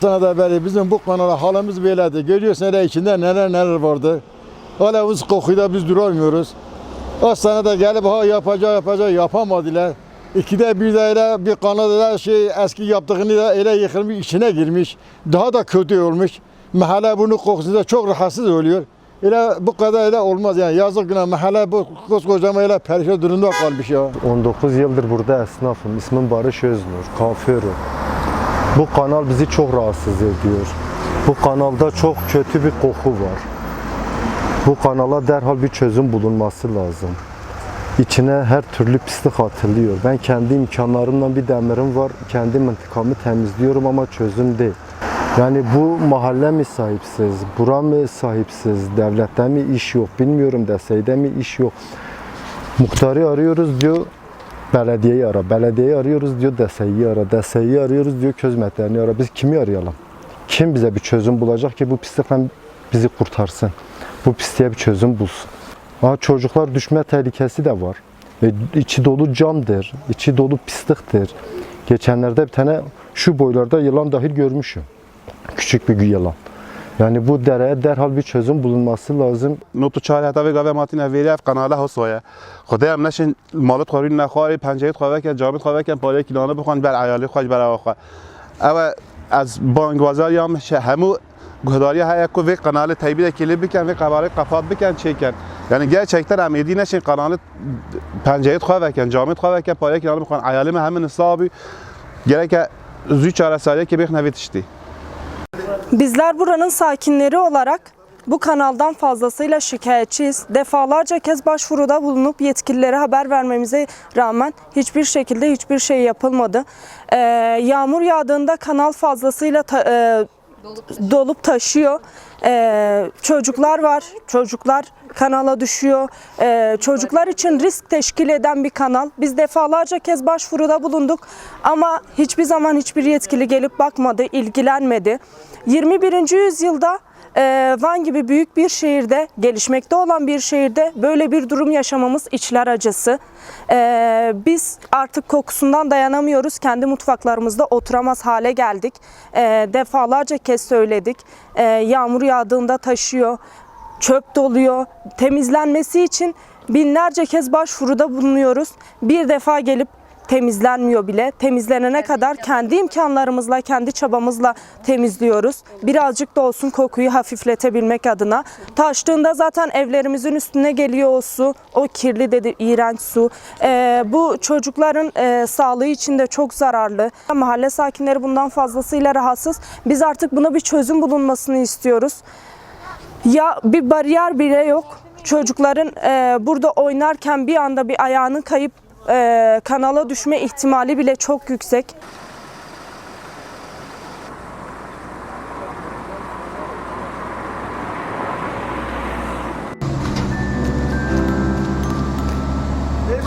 Sana da beri bizim bu kanala halimiz böyledir. Görüyorsun hele içinde neler neler vardı. Hala biz kokuyla biz duramıyoruz. Sana da gelip ha yapacak yapacak yapamadılar. İkide bir de öyle bir kanal öyle şey eski yaptığını da öyle yıkılmış içine girmiş. Daha da kötü olmuş. Mahalle bunu kokusunda çok rahatsız oluyor. Öyle bu kadar öyle olmaz yani yazık günah mahalle bu koskocaman öyle perişan durumda kalmış ya. 19 yıldır burada esnafım. İsmim Barış Öznur. Kafirim. Bu kanal bizi çok rahatsız ediyor. Bu kanalda çok kötü bir koku var. Bu kanala derhal bir çözüm bulunması lazım. İçine her türlü pislik atılıyor. Ben kendi imkanlarımla bir demirim var. Kendi mıntıkamı temizliyorum ama çözüm değil. Yani bu mahalle mi sahipsiz, bura mı sahipsiz, devlette mi iş yok bilmiyorum, deseyde mi iş yok. Muhtarı arıyoruz diyor, belediyeyi ara. Belediyeyi arıyoruz diyor, deseyi ara. Deseyi arıyoruz diyor, közmetlerini ara. Biz kimi arayalım? Kim bize bir çözüm bulacak ki bu pislikten bizi kurtarsın? Bu pisliğe bir çözüm bulsun. Aa, çocuklar düşme tehlikesi de var. E, içi dolu camdır, içi dolu pisliktir. Geçenlerde bir tane şu boylarda yılan dahil görmüşüm. Küçük bir yılan. Yani bu dereye derhal bir çözüm bulunması lazım. Notu çare tabi gavematin evveliyev kanala hosoya. Xudayam neşin malı xorin naxari panjayı xaveken cami xaveken parayı kilana buxan ber ayali xaj ber avaxa. Ama az bangwazar yam hemu guhdari haya ku ve kanalı taybide kili biken ve kabare kafat biken çeken. Yani gerçekten hem yediğin için kanalı pencereyi xaveken cami xaveken parayı kilana buxan ayali mi hemen isabi gerek zü çare sadece ki bir nevet. Bizler buranın sakinleri olarak bu kanaldan fazlasıyla şikayetçiyiz. Defalarca kez başvuruda bulunup yetkililere haber vermemize rağmen hiçbir şekilde hiçbir şey yapılmadı. Ee, yağmur yağdığında kanal fazlasıyla ta- e, dolup taşıyor. Ee, çocuklar var. Çocuklar kanala düşüyor. Ee, çocuklar için risk teşkil eden bir kanal. Biz defalarca kez başvuruda bulunduk ama hiçbir zaman hiçbir yetkili gelip bakmadı, ilgilenmedi. 21. yüzyılda Van gibi büyük bir şehirde, gelişmekte olan bir şehirde böyle bir durum yaşamamız içler acısı. Ee, biz artık kokusundan dayanamıyoruz. Kendi mutfaklarımızda oturamaz hale geldik. Ee, defalarca kez söyledik. Ee, yağmur yağdığında taşıyor, çöp doluyor. Temizlenmesi için binlerce kez başvuruda bulunuyoruz. Bir defa gelip temizlenmiyor bile. Temizlenene kadar kendi imkanlarımızla, kendi çabamızla temizliyoruz. Birazcık da olsun kokuyu hafifletebilmek adına. Taştığında zaten evlerimizin üstüne geliyor o su. O kirli dedi, iğrenç su. Ee, bu çocukların e, sağlığı için de çok zararlı. Mahalle sakinleri bundan fazlasıyla rahatsız. Biz artık buna bir çözüm bulunmasını istiyoruz. Ya bir bariyer bile yok. Çocukların e, burada oynarken bir anda bir ayağının kayıp kanala düşme ihtimali bile çok yüksek.